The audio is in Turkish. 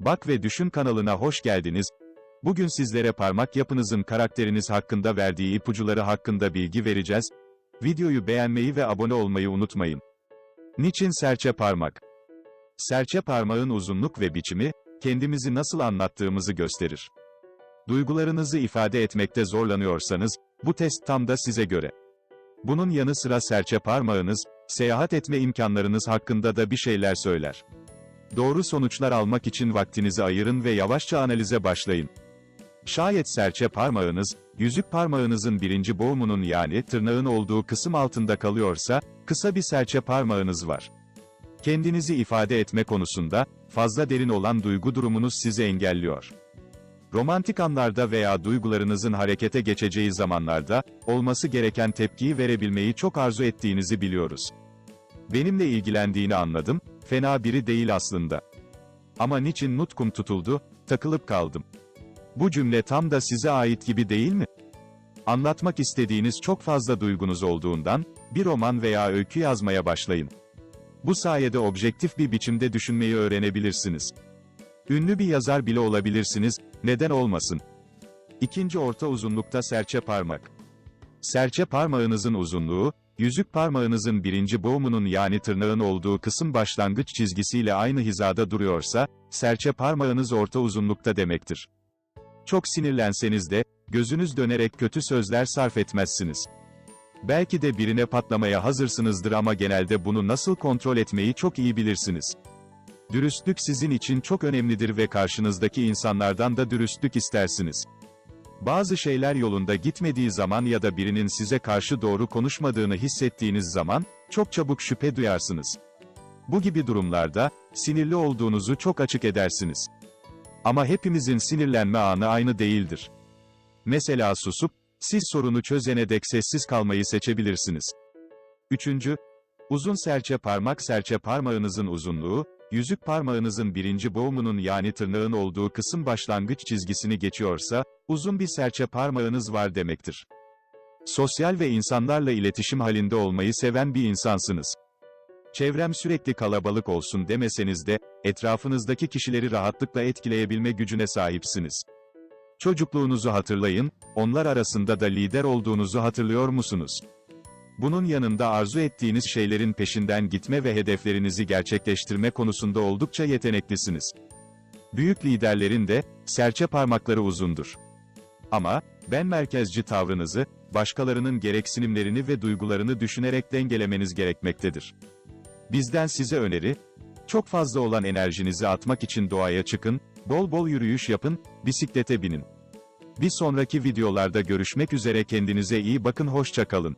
Bak ve Düşün kanalına hoş geldiniz. Bugün sizlere parmak yapınızın karakteriniz hakkında verdiği ipuçları hakkında bilgi vereceğiz. Videoyu beğenmeyi ve abone olmayı unutmayın. Niçin serçe parmak? Serçe parmağın uzunluk ve biçimi, kendimizi nasıl anlattığımızı gösterir. Duygularınızı ifade etmekte zorlanıyorsanız, bu test tam da size göre. Bunun yanı sıra serçe parmağınız, seyahat etme imkanlarınız hakkında da bir şeyler söyler. Doğru sonuçlar almak için vaktinizi ayırın ve yavaşça analize başlayın. Şayet serçe parmağınız, yüzük parmağınızın birinci boğumunun yani tırnağın olduğu kısım altında kalıyorsa, kısa bir serçe parmağınız var. Kendinizi ifade etme konusunda, fazla derin olan duygu durumunuz sizi engelliyor. Romantik anlarda veya duygularınızın harekete geçeceği zamanlarda, olması gereken tepkiyi verebilmeyi çok arzu ettiğinizi biliyoruz. Benimle ilgilendiğini anladım, fena biri değil aslında. Ama niçin nutkum tutuldu, takılıp kaldım. Bu cümle tam da size ait gibi değil mi? Anlatmak istediğiniz çok fazla duygunuz olduğundan, bir roman veya öykü yazmaya başlayın. Bu sayede objektif bir biçimde düşünmeyi öğrenebilirsiniz. Ünlü bir yazar bile olabilirsiniz, neden olmasın? İkinci orta uzunlukta serçe parmak. Serçe parmağınızın uzunluğu, yüzük parmağınızın birinci boğumunun yani tırnağın olduğu kısım başlangıç çizgisiyle aynı hizada duruyorsa, serçe parmağınız orta uzunlukta demektir. Çok sinirlenseniz de, gözünüz dönerek kötü sözler sarf etmezsiniz. Belki de birine patlamaya hazırsınızdır ama genelde bunu nasıl kontrol etmeyi çok iyi bilirsiniz. Dürüstlük sizin için çok önemlidir ve karşınızdaki insanlardan da dürüstlük istersiniz. Bazı şeyler yolunda gitmediği zaman ya da birinin size karşı doğru konuşmadığını hissettiğiniz zaman, çok çabuk şüphe duyarsınız. Bu gibi durumlarda, sinirli olduğunuzu çok açık edersiniz. Ama hepimizin sinirlenme anı aynı değildir. Mesela susup, siz sorunu çözene dek sessiz kalmayı seçebilirsiniz. Üçüncü, uzun serçe parmak serçe parmağınızın uzunluğu, yüzük parmağınızın birinci boğumunun yani tırnağın olduğu kısım başlangıç çizgisini geçiyorsa, uzun bir serçe parmağınız var demektir. Sosyal ve insanlarla iletişim halinde olmayı seven bir insansınız. Çevrem sürekli kalabalık olsun demeseniz de, etrafınızdaki kişileri rahatlıkla etkileyebilme gücüne sahipsiniz. Çocukluğunuzu hatırlayın, onlar arasında da lider olduğunuzu hatırlıyor musunuz? Bunun yanında arzu ettiğiniz şeylerin peşinden gitme ve hedeflerinizi gerçekleştirme konusunda oldukça yeteneklisiniz. Büyük liderlerin de, serçe parmakları uzundur. Ama, ben merkezci tavrınızı, başkalarının gereksinimlerini ve duygularını düşünerek dengelemeniz gerekmektedir. Bizden size öneri, çok fazla olan enerjinizi atmak için doğaya çıkın, bol bol yürüyüş yapın, bisiklete binin. Bir sonraki videolarda görüşmek üzere kendinize iyi bakın hoşça kalın.